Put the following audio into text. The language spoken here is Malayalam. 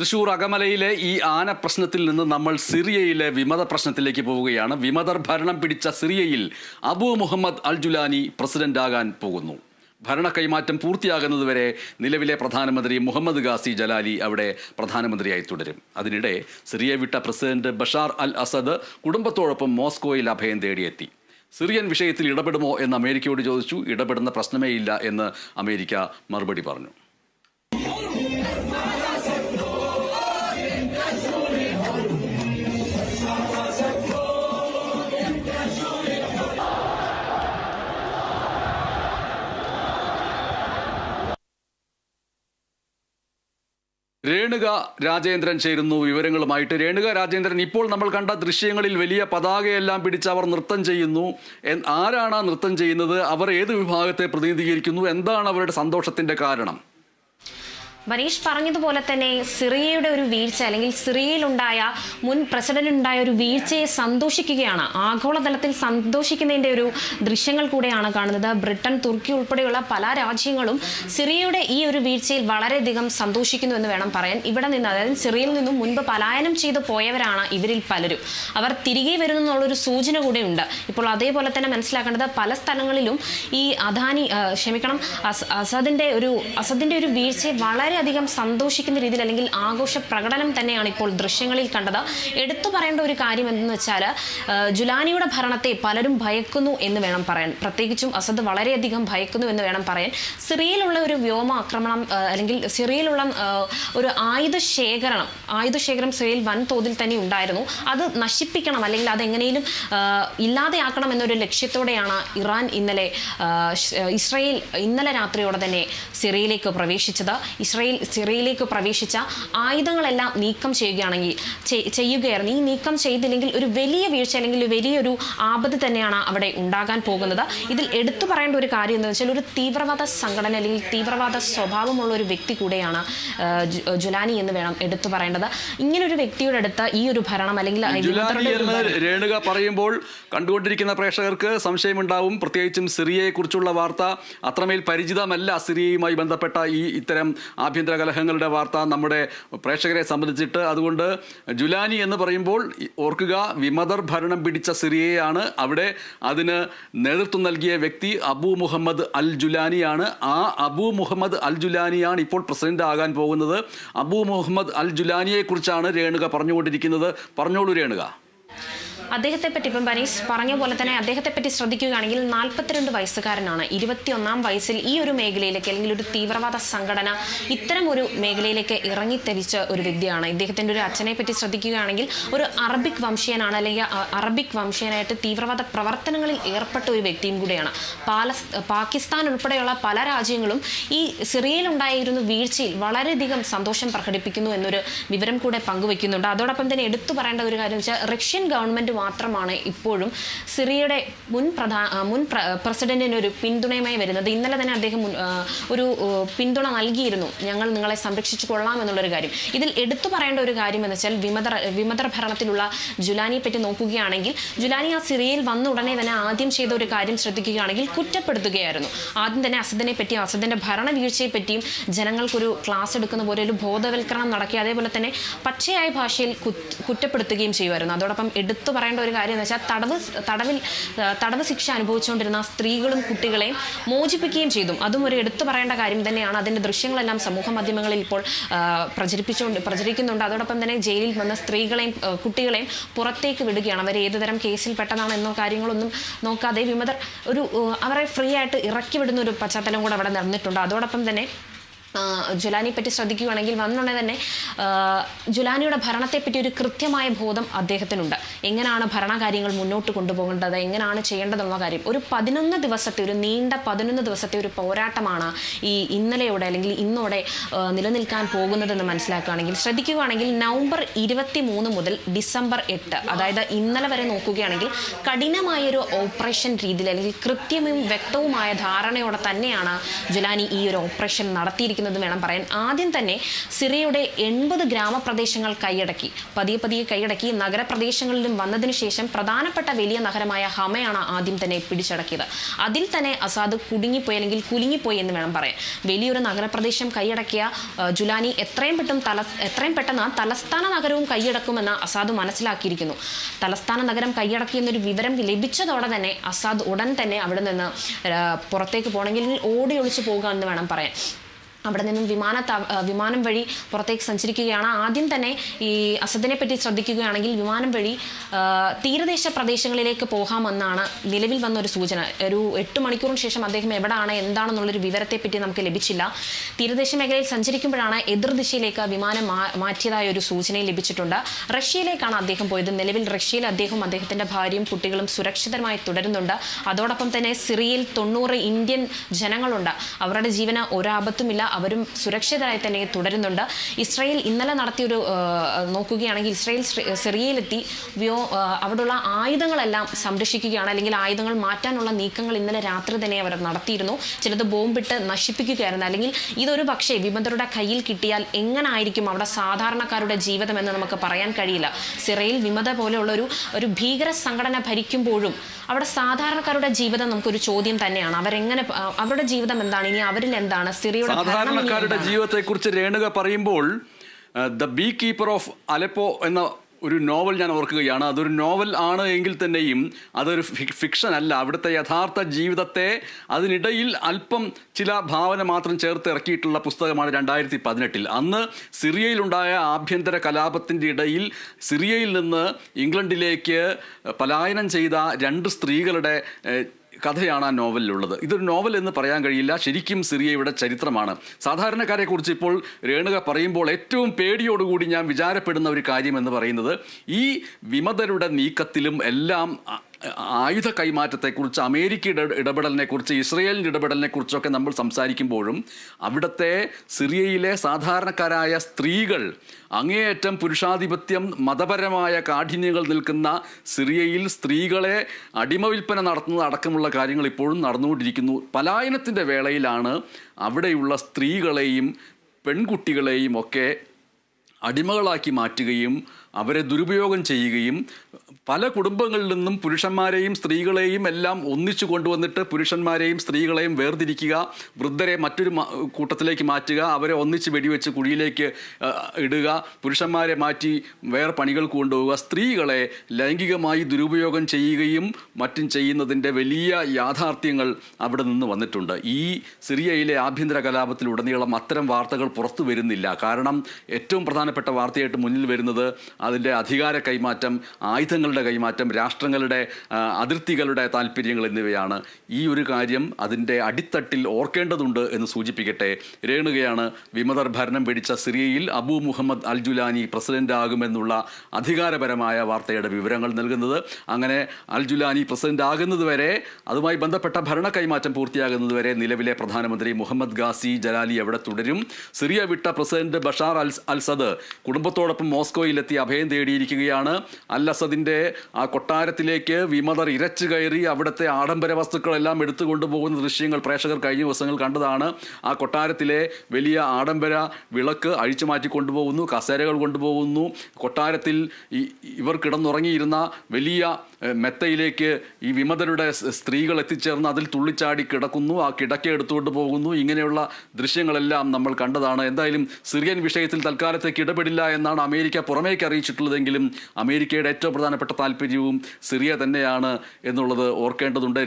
തൃശൂർ അകമലയിലെ ഈ ആന പ്രശ്നത്തിൽ നിന്ന് നമ്മൾ സിറിയയിലെ വിമത പ്രശ്നത്തിലേക്ക് പോവുകയാണ്. വിമതർ ഭരണം പിടിച്ച സിറിയയിൽ അബു മുഹമ്മദ് അൽ ജുലാനി പ്രസിഡന്റാകാൻ പോകുന്നു. ഭരണ കൈമാറ്റം പൂർത്തിയാകുന്നതുവരെ നിലവിലെ പ്രധാനമന്ത്രി മുഹമ്മദ് ഗാസി ജലാലി അവിടെ പ്രധാനമന്ത്രിയായി തുടരും. അതിനിടെ സിറിയ വിട്ട പ്രസിഡന്റ് ബഷാർ അൽ അസദ് കുടുംബത്തോടൊപ്പം മോസ്കോയിൽ അഭയം തേടിയെത്തി. സിറിയൻ വിഷയത്തിൽ ഇടപെടുമോ എന്ന് അമേരിക്കയോട് ചോദിച്ചു. ഇടപെടുന്ന പ്രശ്നമേ ഇല്ല എന്ന് അമേരിക്ക മറുപടി പറഞ്ഞു. രേണുക രാജേന്ദ്രൻ ചേരുന്നു വിവരങ്ങളുമായിട്ട്. രേണുക രാജേന്ദ്രൻ ഇപ്പോൾ നമ്മൾ കണ്ട ദൃശ്യങ്ങളിൽ വലിയ പതാകയെല്ലാം പിടിച്ച് അവർ നൃത്തം ചെയ്യുന്നു. ആരാണ് നൃത്തം ചെയ്യുന്നത്? അവർ ഏത് വിഭാഗത്തെ പ്രതിനിധീകരിക്കുന്നു? എന്താണ് അവരുടെ സന്തോഷത്തിന്റെ കാരണം? മനീഷ് പറഞ്ഞതുപോലെ തന്നെ സിറിയയുടെ ഒരു വീഴ്ച അല്ലെങ്കിൽ സിറിയയിലുണ്ടായ മുൻ പ്രസിഡന്റിനുണ്ടായ ഒരു വീഴ്ചയെ സന്തോഷിക്കുകയാണ്. ആഗോളതലത്തിൽ സന്തോഷിക്കുന്നതിന്റെ ഒരു ദൃശ്യങ്ങൾ കൂടെയാണ് കാണുന്നത്. ബ്രിട്ടൻ തുർക്കി ഉൾപ്പെടെയുള്ള പല രാജ്യങ്ങളും സിറിയയുടെ ഈ ഒരു വീഴ്ചയിൽ വളരെയധികം സന്തോഷിക്കുന്നു എന്ന് വേണം പറയാൻ. ഇവിടെ നിന്ന് അതായത് സിറിയയിൽ നിന്നും മുൻപ് പലായനം ചെയ്തു പോയവരാണ് ഇവരിൽ പലരും. അവർ തിരികെ വരുന്നു എന്നുള്ളൊരു സൂചന കൂടെ ഉണ്ട് ഇപ്പോൾ അതേപോലെ തന്നെ മനസ്സിലാക്കേണ്ടത് പല സ്ഥലങ്ങളിലും ഈ അദാനി ക്ഷമിക്കണം അസദിന്റെ ഒരു അസദിന്റെ ഒരു വീഴ്ചയെ വളരെയധികം സന്തോഷിക്കുന്ന രീതിയിൽ അല്ലെങ്കിൽ ആഘോഷ പ്രകടനം തന്നെയാണ് ഇപ്പോൾ ദൃശ്യങ്ങളിൽ കണ്ടത്. എടുത്തു പറയേണ്ട ഒരു കാര്യം എന്തെന്ന് വെച്ചാൽ ജുലാനിയുടെ ഭരണത്തെ പലരും ഭയക്കുന്നു എന്ന് വേണം പറയാൻ. പ്രത്യേകിച്ചും അസദ് വളരെയധികം ഭയക്കുന്നു എന്ന് വേണം പറയാൻ. സിറിയയിലുള്ള ഒരു വ്യോമ ആക്രമണം അല്ലെങ്കിൽ സിറിയയിലുള്ള ഒരു ആയുധ ശേഖരണം ആയുധ ശേഖരം സിറിയയിൽ വൻതോതിൽ തന്നെ ഉണ്ടായിരുന്നു. അത് നശിപ്പിക്കണം അല്ലെങ്കിൽ അത് എങ്ങനെയും ഇല്ലാതെയാക്കണം എന്നൊരു ലക്ഷ്യത്തോടെയാണ് ഇറാൻ ഇന്നലെ ഇസ്രയേൽ ഇന്നലെ രാത്രിയോടെ തന്നെ സിറിയയിലേക്ക് പ്രവേശിച്ചത്. ഇസ്രയേൽ സിറിയയിലേക്ക് പ്രവേശിച്ച ആയുധങ്ങളെല്ലാം നീക്കം ചെയ്യുകയാണെങ്കിൽ ചെയ്യുകയായിരുന്നു. ഈ നീക്കം ചെയ്തില്ലെങ്കിൽ ഒരു വലിയ വീഴ്ച അല്ലെങ്കിൽ വലിയൊരു ആപത്ത് തന്നെയാണ് അവിടെ ഉണ്ടാകാൻ പോകുന്നത്. ഇതിൽ എടുത്തു പറയേണ്ട ഒരു കാര്യം എന്താണെന്ന് വെച്ചാൽ ഒരു തീവ്രവാദ സംഘടന അല്ലെങ്കിൽ തീവ്രവാദ സ്വഭാവമുള്ള ഒരു വ്യക്തി കൂടെയാണ് ജുലാനി എന്ന് വേണം എടുത്തു പറയേണ്ടത്. ഇങ്ങനെ ഒരു വ്യക്തിയുടെ അടുത്ത് ഈ ഒരു ഭരണം അല്ലെങ്കിൽ രേണുക പറയുമ്പോൾ കണ്ടുകൊണ്ടിരിക്കുന്ന പ്രേക്ഷകർക്ക് സംശയമുണ്ടാവും. പ്രത്യേകിച്ചും സിറിയയെ കുറിച്ചുള്ള വാർത്ത അത്രമേൽ പരിചിതമല്ല സിറിയയുമായി ബന്ധപ്പെട്ട ഈ ഇത്തരം ആഭ്യന്തര കലഹങ്ങളുടെ വാർത്ത നമ്മുടെ പ്രേക്ഷകരെ സംബന്ധിച്ചിട്ട്. അതുകൊണ്ട് ജുലാനി എന്ന് പറയുമ്പോൾ ഓർക്കുക വിമതർ ഭരണം പിടിച്ച സിറിയയാണ്. അവിടെ അതിന് നേതൃത്വം നൽകിയ വ്യക്തി അബു മുഹമ്മദ് അൽ ജുലാനിയാണ് ആ അബു മുഹമ്മദ് അൽ ജുലാനിയാണ് ഇപ്പോൾ പ്രസിഡന്റ് ആകാൻ പോകുന്നത്. അബു മുഹമ്മദ് അൽ ജുലാനിയെക്കുറിച്ചാണ് രേണുക പറഞ്ഞുകൊണ്ടിരിക്കുന്നത്. പറഞ്ഞോളൂ രേണുക. അദ്ദേഹത്തെ പറ്റി ഇപ്പം ബനീസ് പറഞ്ഞ പോലെ തന്നെ അദ്ദേഹത്തെ പറ്റി ശ്രദ്ധിക്കുകയാണെങ്കിൽ നാൽപ്പത്തിരണ്ട് വയസ്സുകാരനാണ്. ഇരുപത്തിയൊന്നാം വയസ്സിൽ ഈ ഒരു മേഖലയിലേക്ക് അല്ലെങ്കിൽ ഒരു തീവ്രവാദ സംഘടന ഇത്തരം ഒരു മേഖലയിലേക്ക് ഇറങ്ങിത്തിരിച്ച ഒരു വിദ്യയാണ് ഇദ്ദേഹത്തിന്റെ ഒരു അച്ഛനെ പറ്റി ശ്രദ്ധിക്കുകയാണെങ്കിൽ ഒരു അറബിക് വംശീയനാണ് അല്ലെങ്കിൽ അറബിക് വംശീയനായിട്ട് തീവ്രവാദ പ്രവർത്തനങ്ങളിൽ ഏർപ്പെട്ട ഒരു വ്യക്തിയും കൂടിയാണ്. പാലസ് പാകിസ്ഥാൻ ഉൾപ്പെടെയുള്ള പല രാജ്യങ്ങളും ഈ സിറിയയിലുണ്ടായിരുന്ന വീഴ്ചയിൽ വളരെയധികം സന്തോഷം പ്രകടിപ്പിക്കുന്നു എന്നൊരു വിവരം കൂടെ പങ്കുവെക്കുന്നുണ്ട്. അതോടൊപ്പം തന്നെ എടുത്തു പറയേണ്ട ഒരു കാര്യം വെച്ചാൽ റഷ്യൻ ഗവൺമെന്റ് മാത്രമാണ് ഇപ്പോഴും സിറിയയുടെ മുൻ പ്രധാ മുൻ പ്ര- പ്രസിഡന്റിന് ഒരു പിന്തുണയുമായി വരുന്നത്. ഇന്നലെ തന്നെ അദ്ദേഹം ഒരു പിന്തുണ നൽകിയിരുന്നു. ഞങ്ങൾ നിങ്ങളെ സംരക്ഷിച്ചു കൊള്ളാം എന്നുള്ളൊരു കാര്യം. ഇതിൽ എടുത്തു പറയേണ്ട ഒരു കാര്യം എന്ന് വെച്ചാൽ വിമത വിമത ഭരണത്തിലുള്ള ജുലാനിയെ പറ്റി നോക്കുകയാണെങ്കിൽ ജുലാനി ആ സിറിയയിൽ വന്ന ഉടനെ തന്നെ ആദ്യം ചെയ്ത ഒരു കാര്യം ശ്രദ്ധിക്കുകയാണെങ്കിൽ കുറ്റപ്പെടുത്തുകയായിരുന്നു. ആദ്യം തന്നെ അസദിനെ പറ്റിയും അസദിന്റെ ഭരണ വീഴ്ചയെ പറ്റിയും ജനങ്ങൾക്കൊരു ക്ലാസ് എടുക്കുന്ന പോലെ ഒരു ബോധവൽക്കരണം നടക്കി അതേപോലെ തന്നെ പച്ചയായ ഭാഷയിൽ കുറ്റപ്പെടുത്തുകയും ചെയ്യുമായിരുന്നു. അതോടൊപ്പം എടുത്തു പറയേണ്ട ഒരു കാര്യം എന്ന് വെച്ചാൽ തടവ് തടവിൽ തടവ് ശിക്ഷ അനുഭവിച്ചുകൊണ്ടിരുന്ന സ്ത്രീകളും കുട്ടികളെയും മോചിപ്പിക്കുകയും ചെയ്തു. അതും ഒരു എടുത്തു പറയേണ്ട കാര്യം തന്നെയാണ്. അതിന്റെ ദൃശ്യങ്ങളെല്ലാം സമൂഹ മാധ്യമങ്ങളിൽ ഇപ്പോൾ പ്രചരിപ്പിച്ചുകൊണ്ട് പ്രചരിക്കുന്നുണ്ട്. അതോടൊപ്പം തന്നെ ജയിലിൽ വന്ന സ്ത്രീകളെയും കുട്ടികളെയും പുറത്തേക്ക് വിടുകയാണ്. അവർ ഏതുതരം കേസിൽ പെട്ടതാണ് എന്നോ കാര്യങ്ങളൊന്നും നോക്കാതെ വിമതർ ഒരു അവരെ ഫ്രീ ആയിട്ട് ഇറക്കി വിടുന്ന ഒരു പശ്ചാത്തലം കൂടെ അവിടെ നടന്നിട്ടുണ്ട്. അതോടൊപ്പം തന്നെ ജുലാനിയെ പറ്റി ശ്രദ്ധിക്കുകയാണെങ്കിൽ വന്നുടനെ തന്നെ ജുലാനിയുടെ ഭരണത്തെപ്പറ്റി ഒരു കൃത്യമായ ബോധം അദ്ദേഹത്തിനുണ്ട്. എങ്ങനെയാണ് ഭരണകാര്യങ്ങൾ മുന്നോട്ട് കൊണ്ടുപോകേണ്ടത്? എങ്ങനെയാണ് ചെയ്യേണ്ടതെന്നുള്ള കാര്യം. ഒരു പതിനൊന്ന് ദിവസത്തെ ഒരു നീണ്ട പതിനൊന്ന് ദിവസത്തെ ഒരു പോരാട്ടമാണ് ഈ ഇന്നലെയോടെ അല്ലെങ്കിൽ ഇന്നോടെ നിലനിൽക്കാൻ പോകുന്നതെന്ന് മനസ്സിലാക്കുകയാണെങ്കിൽ ശ്രദ്ധിക്കുകയാണെങ്കിൽ നവംബർ ഇരുപത്തി മൂന്ന് മുതൽ ഡിസംബർ എട്ട് അതായത് ഇന്നലെ വരെ നോക്കുകയാണെങ്കിൽ കഠിനമായൊരു ഓപ്പറേഷൻ രീതിയിൽ അല്ലെങ്കിൽ കൃത്യവും വ്യക്തവുമായ ധാരണയോടെ തന്നെയാണ് ജുലാനി ഈ ഒരു ഓപ്പറേഷൻ നടത്തിയിരിക്കുന്നത്. സംഭവിക്കുന്നത് വേണം പറയാൻ. ആദ്യം തന്നെ സിറിയയുടെ എൺപത് ഗ്രാമപ്രദേശങ്ങൾ കൈയടക്കി. പതിയെ പതിയെ കൈയടക്കി. നഗരപ്രദേശങ്ങളിലും വന്നതിനു ശേഷം പ്രധാനപ്പെട്ട വലിയ നഗരമായ ഹമയാണ് ആദ്യം തന്നെ പിടിച്ചടക്കിയത്. അതിൽ തന്നെ അസാദ് കുടുങ്ങിപ്പോയി അല്ലെങ്കിൽ കുലുങ്ങിപ്പോയി എന്ന് വേണം പറയാൻ. വലിയൊരു നഗരപ്രദേശം കൈയടക്കിയ ജുലാനി എത്രയും പെട്ടെന്ന് തല എത്രയും പെട്ടെന്ന് തലസ്ഥാന നഗരവും കൈയടക്കുമെന്ന് അസാദ് മനസ്സിലാക്കിയിരിക്കുന്നു. തലസ്ഥാന നഗരം കൈയടക്കി എന്നൊരു വിവരം ലഭിച്ചതോടെ തന്നെ അസാദ് ഉടൻ തന്നെ അവിടെ നിന്ന് പുറത്തേക്ക് പോകണമെങ്കിൽ ഓടി പോകുക എന്ന് വേണം പറയാൻ. അവിടെ നിന്നും വിമാന വിമാനം വഴി പുറത്തേക്ക് സഞ്ചരിക്കുകയാണ്. ആദ്യം തന്നെ ഈ അസദിനെ പറ്റി ശ്രദ്ധിക്കുകയാണെങ്കിൽ വിമാനം വഴി തീരദേശ പ്രദേശങ്ങളിലേക്ക് പോകാമെന്നാണ് നിലവിൽ വന്ന ഒരു സൂചന. ഒരു എട്ട് മണിക്കൂറിന് ശേഷം അദ്ദേഹം എവിടെയാണ് എന്താണെന്നുള്ളൊരു വിവരത്തെ പറ്റി നമുക്ക് ലഭിച്ചില്ല. തീരദേശ മേഖലയിൽ സഞ്ചരിക്കുമ്പോഴാണ് എതിർദിശയിലേക്ക് വിമാനം മാറ്റിയതായ ഒരു സൂചനയും ലഭിച്ചിട്ടുണ്ട്. റഷ്യയിലേക്കാണ് അദ്ദേഹം പോയത്. നിലവിൽ റഷ്യയിൽ അദ്ദേഹം അദ്ദേഹത്തിന്റെ ഭാര്യയും കുട്ടികളും സുരക്ഷിതമായി തുടരുന്നുണ്ട്. അതോടൊപ്പം തന്നെ സിറിയയിൽ തൊണ്ണൂറ് ഇന്ത്യൻ ജനങ്ങളുണ്ട്. അവരുടെ ജീവന് ഒരാപത്തുമില്ല. അവരും സുരക്ഷിതരായി തന്നെ തുടരുന്നുണ്ട്. ഇസ്രായേൽ ഇന്നലെ നടത്തിയൊരു നോക്കുകയാണെങ്കിൽ ഇസ്രായേൽ സിറിയയിലെത്തി വ്യോ അവിടെയുള്ള ആയുധങ്ങളെല്ലാം സംരക്ഷിക്കുകയാണ്. അല്ലെങ്കിൽ ആയുധങ്ങൾ മാറ്റാനുള്ള നീക്കങ്ങൾ ഇന്നലെ രാത്രി തന്നെ അവർ നടത്തിയിരുന്നു. ചിലത് ബോംബിട്ട് നശിപ്പിക്കുകയായിരുന്നു. അല്ലെങ്കിൽ ഇതൊരു പക്ഷേ വിമതരുടെ കയ്യിൽ കിട്ടിയാൽ എങ്ങനായിരിക്കും അവിടെ സാധാരണക്കാരുടെ ജീവിതം എന്ന് നമുക്ക് പറയാൻ കഴിയില്ല. സിറയിൽ വിമത പോലെയുള്ള ഒരു ഒരു ഭീകര സംഘടന ഭരിക്കുമ്പോഴും അവിടെ സാധാരണക്കാരുടെ ജീവിതം നമുക്കൊരു ചോദ്യം തന്നെയാണ്. അവരെങ്ങനെ അവരുടെ ജീവിതം എന്താണ്? ഇനി അവരിൽ എന്താണ് ഇനി സാധാരണക്കാരുടെ ജീവിതത്തെ ജീവിതത്തെക്കുറിച്ച് രേണുക പറയുമ്പോൾ the beekeeper of Aleppo എന്ന ഒരു നോവൽ ഞാൻ ഓർക്കുകയാണ്. അതൊരു നോവൽ ആണ് എങ്കിൽ തന്നെയും അതൊരു ഫിക്ഷൻ അല്ല. അവിടുത്തെ യഥാർത്ഥ ജീവിതത്തെ അതിനിടയിൽ അല്പം ചില ഭാവന മാത്രം ചേർത്ത് ഇറക്കിയിട്ടുള്ള പുസ്തകമാണ് രണ്ടായിരത്തി പതിനെട്ടിൽ അന്ന് സിറിയയിലുണ്ടായ ആഭ്യന്തര കലാപത്തിന്റെ ഇടയിൽ സിറിയയിൽ നിന്ന് ഇംഗ്ലണ്ടിലേക്ക് പലായനം ചെയ്ത രണ്ട് സ്ത്രീകളുടെ കഥയാണ് ആ നോവലിലുള്ളത്. ഇതൊരു നോവൽ എന്ന് പറയാൻ കഴിയില്ല. ശരിക്കും സിറിയയുടെ ചരിത്രമാണ്. സാധാരണക്കാരെക്കുറിച്ച് ഇപ്പോൾ രേണുക പറയുമ്പോൾ ഏറ്റവും പേടിയോടുകൂടി ഞാൻ വിചാരപ്പെടുന്ന ഒരു കാര്യം എന്ന് പറയുന്നത് ഈ വിമതരുടെ നീക്കത്തിലും എല്ലാം ആയുധ കൈമാറ്റത്തെക്കുറിച്ച് അമേരിക്കയുടെ ഇടപെടലിനെ കുറിച്ച് ഇസ്രയേലിന്റെ ഇടപെടലിനെ കുറിച്ചൊക്കെ നമ്മൾ സംസാരിക്കുമ്പോഴും അവിടുത്തെ സിറിയയിലെ സാധാരണക്കാരായ സ്ത്രീകൾ അങ്ങേയറ്റം പുരുഷാധിപത്യം മതപരമായ കാഠിന്യങ്ങൾ നിൽക്കുന്ന സിറിയയിൽ സ്ത്രീകളെ അടിമ വിൽപ്പന നടത്തുന്നത് അടക്കമുള്ള കാര്യങ്ങൾ ഇപ്പോഴും നടന്നുകൊണ്ടിരിക്കുന്നു. പലായനത്തിന്റെ വേളയിലാണ് അവിടെയുള്ള സ്ത്രീകളെയും പെൺകുട്ടികളെയും ഒക്കെ അടിമകളാക്കി മാറ്റുകയും അവരെ ദുരുപയോഗം ചെയ്യുകയും പല കുടുംബങ്ങളിൽ നിന്നും പുരുഷന്മാരെയും സ്ത്രീകളെയും എല്ലാം ഒന്നിച്ചു കൊണ്ടുവന്നിട്ട് പുരുഷന്മാരെയും സ്ത്രീകളെയും വേർതിരിക്കുക വൃദ്ധരെ മറ്റൊരു കൂട്ടത്തിലേക്ക് മാറ്റുക അവരെ ഒന്നിച്ച് വെടിവെച്ച് കുഴിയിലേക്ക് ഇടുക പുരുഷന്മാരെ മാറ്റി വേറെ പണികൾക്ക് കൊണ്ടുപോവുക സ്ത്രീകളെ ലൈംഗികമായി ദുരുപയോഗം ചെയ്യുകയും മറ്റും ചെയ്യുന്നതിന്റെ വലിയ യാഥാർത്ഥ്യങ്ങൾ അവിടെ നിന്ന് വന്നിട്ടുണ്ട്. ഈ സിറിയയിലെ ആഭ്യന്തര കലാപത്തിലുടനീളം അത്തരം വാർത്തകൾ പുറത്തു വരുന്നില്ല. കാരണം ഏറ്റവും പ്രധാനപ്പെട്ട വാർത്തയായിട്ട് മുന്നിൽ വരുന്നത് അതിന്റെ അധികാര കൈമാറ്റം ആയുധങ്ങളുടെ കൈമാറ്റം രാഷ്ട്രങ്ങളുടെ അതിർത്തികളുടെ താല്പര്യങ്ങൾ എന്നിവയാണ്. ഈ ഒരു കാര്യം അതിന്റെ അടിത്തട്ടിൽ ഓർക്കേണ്ടതുണ്ട് എന്ന് സൂചിപ്പിക്കട്ടെ. രേണുകയാണ് വിമതർ ഭരണം പിടിച്ച സിറിയയിൽ Abu Muhammad al Julani president ആകുമെന്നുള്ള അധികാരപരമായ വാർത്തയുടെ വിവരങ്ങൾ നൽകുന്നത്. അങ്ങനെ അൽ ജുലാനി പ്രസിഡന്റ് ആകുന്നതുവരെ അതുമായി ബന്ധപ്പെട്ട ഭരണ കൈമാറ്റം പൂർത്തിയാകുന്നതുവരെ നിലവിലെ പ്രധാനമന്ത്രി മുഹമ്മദ് ഗാസി ജലാലി അവിടെ തുടരും? സിറിയ വിട്ട പ്രസിഡന്റ് ബഷാർ അൽ അൽ സദ് കുടുംബത്തോടൊപ്പം മോസ്കോയിലെത്തി അഭയം തേടിയിരിക്കുകയാണ്. അൽ അസദിന്റെ ആ കൊട്ടാരത്തിലേക്ക് വിമതർ ഇരച്ചു കയറി അവിടുത്തെ ആഡംബര വസ്തുക്കളെല്ലാം എടുത്തു കൊണ്ടുപോകുന്ന ദൃശ്യങ്ങൾ പ്രേക്ഷകർ കഴിഞ്ഞ ദിവസങ്ങൾ കണ്ടതാണ്. ആ കൊട്ടാരത്തിലെ വലിയ ആഡംബര വിളക്ക് അഴിച്ചു മാറ്റി കൊണ്ടുപോകുന്നു കസേരകൾ കൊണ്ടുപോകുന്നു. കൊട്ടാരത്തിൽ ഇവർ കിടന്നുറങ്ങിയിരുന്ന വലിയ മെത്തയിലേക്ക് ഈ വിമതരുടെ സ്ത്രീകൾ എത്തിച്ചേർന്ന് അതിൽ തുള്ളിച്ചാടി കിടക്കുന്നു. ആ കിടക്ക എടുത്തുകൊണ്ട് പോകുന്നു. ഇങ്ങനെയുള്ള ദൃശ്യങ്ങളെല്ലാം നമ്മൾ കണ്ടതാണ്. എന്തായാലും സിറിയൻ വിഷയത്തിൽ തൽക്കാലത്തേക്ക് ഇടപെടില്ല എന്നാണ് അമേരിക്ക പുറമേക്ക് അറിയിച്ചിട്ടുള്ളതെങ്കിലും അമേരിക്കയുടെ ഏറ്റവും പ്രധാനപ്പെട്ട താല്പര്യവും സിറിയ തന്നെയാണ് എന്നുള്ളത് ഓർക്കേണ്ടതുണ്ട്.